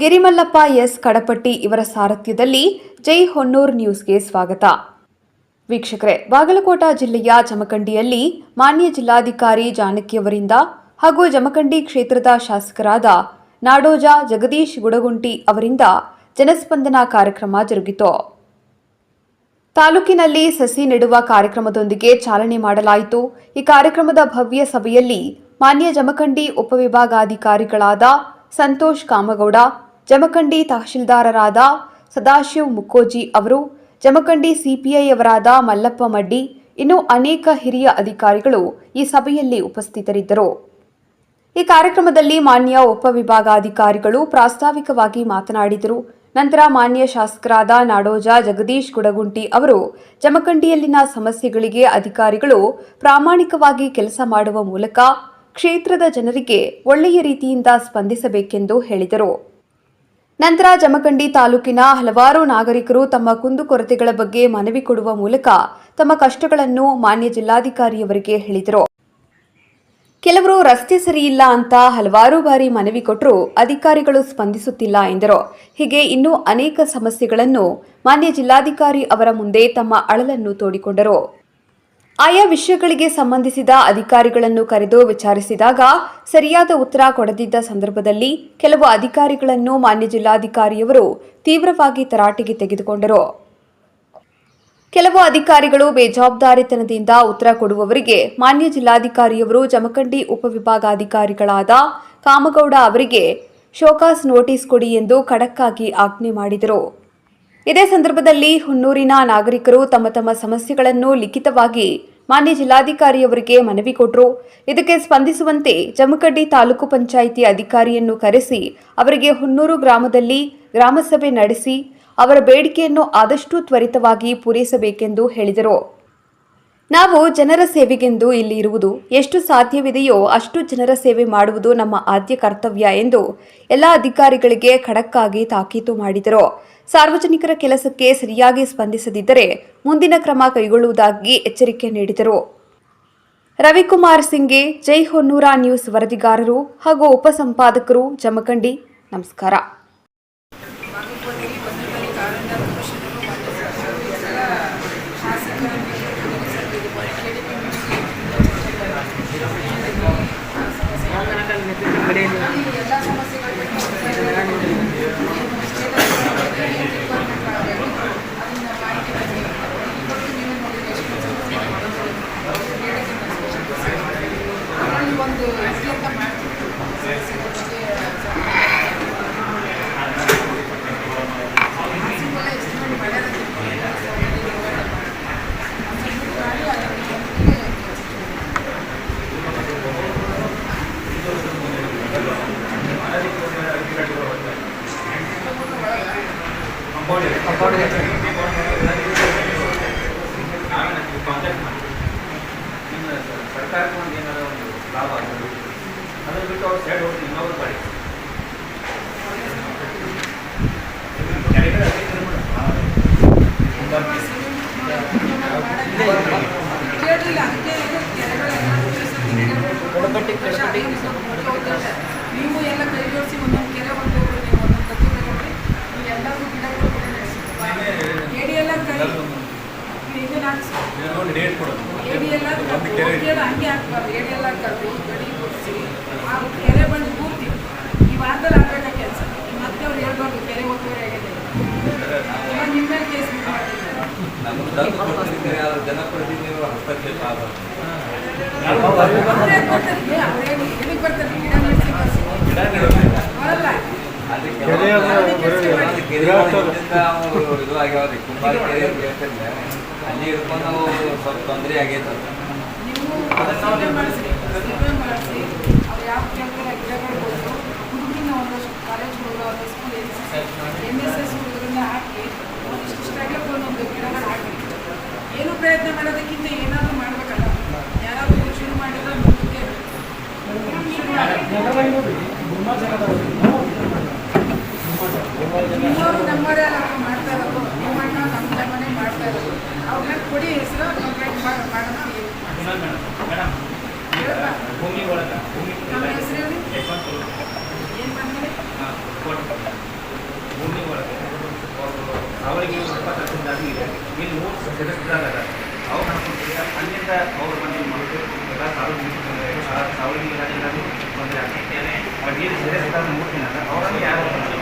Girimallappa S Kadapatti ಇವರ ಸಾರಥ್ಯದಲ್ಲಿ ಜೈ ಹೊನ್ನೂರ್ ನ್ಯೂಸ್ಗೆ ಸ್ವಾಗತ. ವೀಕ್ಷಕರೇ, ಬಾಗಲಕೋಟ ಜಿಲ್ಲೆಯ ಜಮಖಂಡಿಯಲ್ಲಿ ಮಾನ್ಯ ಜಿಲ್ಲಾಧಿಕಾರಿ ಜಾನಕಿಯವರಿಂದ ಹಾಗೂ ಜಮಖಂಡಿ ಕ್ಷೇತ್ರದ ಶಾಸಕರಾದ ನಾಡೋಜ ಜಗದೀಶ್ ಗುಡಗುಂಟಿ ಅವರಿಂದ ಜನಸ್ಪಂದನ ಕಾರ್ಯಕ್ರಮ ಜರುಗಿತು. ತಾಲೂಕಿನಲ್ಲಿ ಸಸಿ ನೆಡುವ ಕಾರ್ಯಕ್ರಮದೊಂದಿಗೆ ಚಾಲನೆ ಮಾಡಲಾಯಿತು. ಈ ಕಾರ್ಯಕ್ರಮದ ಭವ್ಯ ಸಭೆಯಲ್ಲಿ ಮಾನ್ಯ ಜಮಖಂಡಿ ಉಪವಿಭಾಗಾಧಿಕಾರಿಗಳಾದ ಸಂತೋಷ್ ಕಾಮಗೌಡ ಜಮಖಂಡಿ ತಹಶೀಲ್ದಾರರಾದ ಸದಾಶಿವ್ ಮುಕ್ಕೋಜಿ ಅವರು, ಜಮಖಂಡಿ ಸಿಪಿಐಯವರಾದ ಮಲ್ಲಪ್ಪ ಮಡ್ಡಿ, ಇನ್ನು ಅನೇಕ ಹಿರಿಯ ಅಧಿಕಾರಿಗಳು ಈ ಸಭೆಯಲ್ಲಿ ಉಪಸ್ಥಿತರಿದ್ದರು. ಈ ಕಾರ್ಯಕ್ರಮದಲ್ಲಿ ಮಾನ್ಯ ಉಪವಿಭಾಗಾಧಿಕಾರಿಗಳು ಪ್ರಾಸ್ತಾವಿಕವಾಗಿ ಮಾತನಾಡಿದರು. ನಂತರ ಮಾನ್ಯ ಶಾಸಕರಾದ ನಾಡೋಜ ಜಗದೀಶ್ ಗುಡಗುಂಟಿ ಅವರು, ಜಮಖಂಡಿಯಲ್ಲಿನ ಸಮಸ್ಯೆಗಳಿಗೆ ಅಧಿಕಾರಿಗಳು ಪ್ರಾಮಾಣಿಕವಾಗಿ ಕೆಲಸ ಮಾಡುವ ಮೂಲಕ ಕ್ಷೇತ್ರದ ಜನರಿಗೆ ಒಳ್ಳೆಯ ರೀತಿಯಿಂದ ಸ್ಪಂದಿಸಬೇಕೆಂದು ಹೇಳಿದರು. ನಂತರ ಜಮಖಂಡಿ ತಾಲೂಕಿನ ಹಲವಾರು ನಾಗರಿಕರು ತಮ್ಮ ಕುಂದುಕೊರತೆಗಳ ಬಗ್ಗೆ ಮನವಿ ಕೊಡುವ ಮೂಲಕ ತಮ್ಮ ಕಷ್ಟಗಳನ್ನು ಮಾನ್ಯ ಜಿಲ್ಲಾಧಿಕಾರಿಯವರಿಗೆ ಹೇಳಿದರು. ಕೆಲವರು ರಸ್ತೆ ಸರಿಯಿಲ್ಲ ಅಂತ ಹಲವಾರು ಬಾರಿ ಮನವಿ ಕೊಟ್ಟರೂ ಅಧಿಕಾರಿಗಳು ಸ್ಪಂದಿಸುತ್ತಿಲ್ಲ ಎಂದರು. ಹೀಗೆ ಇನ್ನೂ ಅನೇಕ ಸಮಸ್ಯೆಗಳನ್ನು ಮಾನ್ಯ ಜಿಲ್ಲಾಧಿಕಾರಿ ಅವರ ಮುಂದೆ ತಮ್ಮ ಅಳಲನ್ನು ತೋಡಿಕೊಂಡರು. ಆಯಾ ವಿಷಯಗಳಿಗೆ ಸಂಬಂಧಿಸಿದ ಅಧಿಕಾರಿಗಳನ್ನು ಕರೆದು ವಿಚಾರಿಸಿದಾಗ ಸರಿಯಾದ ಉತ್ತರ ಕೊಡದಿದ್ದ ಸಂದರ್ಭದಲ್ಲಿ ಕೆಲವು ಅಧಿಕಾರಿಗಳನ್ನು ಮಾನ್ಯ ಜಿಲ್ಲಾಧಿಕಾರಿಯವರು ತೀವ್ರವಾಗಿ ತರಾಟೆಗೆ ತೆಗೆದುಕೊಂಡರು. ಕೆಲವು ಅಧಿಕಾರಿಗಳು ಬೇಜವಾಬ್ದಾರಿತನದಿಂದ ಉತ್ತರ ಕೊಡುವವರಿಗೆ ಮಾನ್ಯ ಜಿಲ್ಲಾಧಿಕಾರಿಯವರು ಜಮಖಂಡಿ ಉಪವಿಭಾಗಾಧಿಕಾರಿಗಳಾದ ಕಾಮಗೌಡ ಅವರಿಗೆ ಶೋಕಾಸ್ ನೋಟಿಸ್ ಕೊಡಿ ಎಂದು ಖಡಕ್ಕಾಗಿ ಆಜ್ಞೆ ಮಾಡಿದರು. ಇದೇ ಸಂದರ್ಭದಲ್ಲಿ ಹುನ್ನೂರಿನ ನಾಗರಿಕರು ತಮ್ಮ ತಮ್ಮ ಸಮಸ್ಯೆಗಳನ್ನು ಲಿಖಿತವಾಗಿ ಮಾನ್ಯ ಜಿಲ್ಲಾಧಿಕಾರಿಯವರಿಗೆ ಮನವಿ ಕೊಟ್ಟರು ಇದಕ್ಕೆ ಸ್ಪಂದಿಸುವಂತೆ ಜಮಖಡ್ಡಿ ತಾಲೂಕು ಪಂಚಾಯಿತಿ ಅಧಿಕಾರಿಯನ್ನು ಕರೆಸಿ ಅವರಿಗೆ ಹುನ್ನೂರು ಗ್ರಾಮದಲ್ಲಿ ಗ್ರಾಮಸಭೆ ನಡೆಸಿ ಅವರ ಬೇಡಿಕೆಯನ್ನು ಆದಷ್ಟು ತ್ವರಿತವಾಗಿ ಪೂರೈಸಬೇಕೆಂದು ಹೇಳಿದರು. ನಾವು ಜನರ ಸೇವೆಗೆಂದು ಇಲ್ಲಿ ಇರುವುದು ಎಷ್ಟು ಸಾಧ್ಯವಿದೆಯೋ ಅಷ್ಟು ಜನರ ಸೇವೆ ಮಾಡುವುದು ನಮ್ಮ ಆದ್ಯ ಕರ್ತವ್ಯ ಎಂದು ಎಲ್ಲ ಅಧಿಕಾರಿಗಳಿಗೆ ಖಡಕ್ಕಾಗಿ ತಾಕೀತು ಮಾಡಿದರು. ಸಾರ್ವಜನಿಕರ ಕೆಲಸಕ್ಕೆ ಸರಿಯಾಗಿ ಸ್ಪಂದಿಸದಿದ್ದರೆ ಮುಂದಿನ ಕ್ರಮ ಕೈಗೊಳ್ಳುವುದಾಗಿ ಎಚ್ಚರಿಕೆ ನೀಡಿದರು. ರವಿಕುಮಾರ್ ಸಿಂಗೆ ಜೈ ಹೊನ್ನೂರ ನ್ಯೂಸ್ ವರದಿಗಾರರು ಹಾಗೂ ಉಪಸಂಪಾದಕರು ಜಮಖಂಡಿ, ನಮಸ್ಕಾರ. ಎಲ್ಲ ಒಂದು ಒಂದು ಒಂದು ಲಾಭ ಬಿಟ್ಟು ಸೈಡ್ ನೀವು ಎಲ್ಲ ಕೈ ಜೋಡಿಸಿ ಒಂದೊಂದು ಕೆರೆ ಒಂದು ನೀವು ಒಂದೊಂದು ಕತ್ತಿ ತಗೊಂಡ್ರಿ ನೀವು ಎಲ್ಲರೂ ಗಿಡಗಳು ಕೂಡ ನಡೆಸಿ ಏಡಿ ಎಲ್ಲ ಕೈ ಇದನ್ನ ಹಾಕ್ಸಿ ಒಂದು ಡೇಟ್ ಕೊಡೋದು ಏಡಿ ಎಲ್ಲ ಒಂದು ಕೆರೆ ಕೇಳ ಹಂಗೆ ಹಾಕ್ಬಾರ್ದು. ಏಡಿ ಎಲ್ಲ ಕಲ್ತು ಗಡಿ ಗುಡಿಸಿ ಆ ಕೆರೆ ಬಂದು ಪೂರ್ತಿ ಈ ವಾರದಲ್ಲಿ ಆಗ್ಬೇಕಾ ಕೆಲಸ. ಮತ್ತೆ ಅವ್ರು ಹೇಳ್ಬಾರ್ದು ಕೆರೆ ಒತ್ತುವರಿ ಆಗಿದೆ ನಿಮ್ಮ ಮೇಲೆ ಕೇಸ್ ಜನಪ್ರತಿನಿಧಿಗಳು ಹಸ್ತಕ್ಷೇಪ ಆಗಬೇಕು ಅವರು ಇದು ಆಗ್ಯಾವ್ರಿ ಕುಂಬಾರಿಕೆ ಹೇಳ್ತಿರ್ಲ ಅಲ್ಲಿ ಇರ್ಕೊಂಡು ನಾವು ಸ್ವಲ್ಪ ತೊಂದರೆ ಆಗೈತೆ ಅದು. ನೀವು ಸರ್ವೆ ಮಾಡಿಸಿ ಸರ್ವೆ ಮಾಡಿಸಿ ಅವ್ರು ಯಾವ ಕೇಳ್ತಾರೆ ಗಿಡಗಳು ಕೊಟ್ಟು ಹುಡುಗಿನ ಒಂದು ಕಾಲೇಜ್ ಹುಡುಗ ಒಂದಷ್ಟು ಸ್ಕೂಲ್ ಎನ್ ಎಸ್ ಎಸ್ ಹುಡುಗರನ್ನ ಹಾಕಿ ಒಂದಿಷ್ಟು ಸ್ಟ್ರಗಲ್ ಒಂದೊಂದು ಗಿಡಗಳು ಹಾಕಿ ಏನು ಪ್ರಯತ್ನ ಮಾಡೋದಕ್ಕಿಂತ ಏನಾದರೂ ಮಾಡಬೇಕಲ್ಲ ಯಾರಾದರೂ ಶುರು ಮಾಡಿದ್ರೆ ಮುಂದಕ್ಕೆ ಶುರು ಮಾಡಿ ಇನ್ನೂರು ನಮ್ಮದೇ ನಾವು ಮಾಡ್ತಾ ಇರೋದು ನಿಮ್ಮಣ್ಣ ನಮ್ಮ ನಮ್ಮನೆ ಮಾಡ್ತಾ ಇರೋದು ಅವ್ರನ್ನ ಕೊಡಿ ಹೆಸರು ಕಂಪ್ಲೇಂಟ್ ಮಾಡೋಣ ನಮ್ಮ ಹೆಸರು ಏನು ಬಂದ್ಮೇಲೆ ಭೂಮಿ ಒಳಗೆ ಅವರಿಗೆ ಇಪ್ಪತ್ತರದಿಂದಾಗಿ ಇದೆ ಇಲ್ಲಿ ಮೂರು ಸದಸ್ಯರಾದಾಗ ಅವ್ರು ಮಾಡ್ಕೊಂಡಿದ್ದ ಅವ್ರ ಮನೆ ಮಾಡಿದ್ರು ಎಲ್ಲ ಸಾರ್ವಜನಿಕ ತೊಂದರೆ ಸಾವಿರಿಗೆ ಇರೋದ್ರಿಂದ ತೊಂದರೆ ಆಗ್ತೈತೆ ಬಟ್ ಏನು ಸದಸ್ಯರಾದ ಮೂರು ದಿನ ಅವರನ್ನು ಯಾರು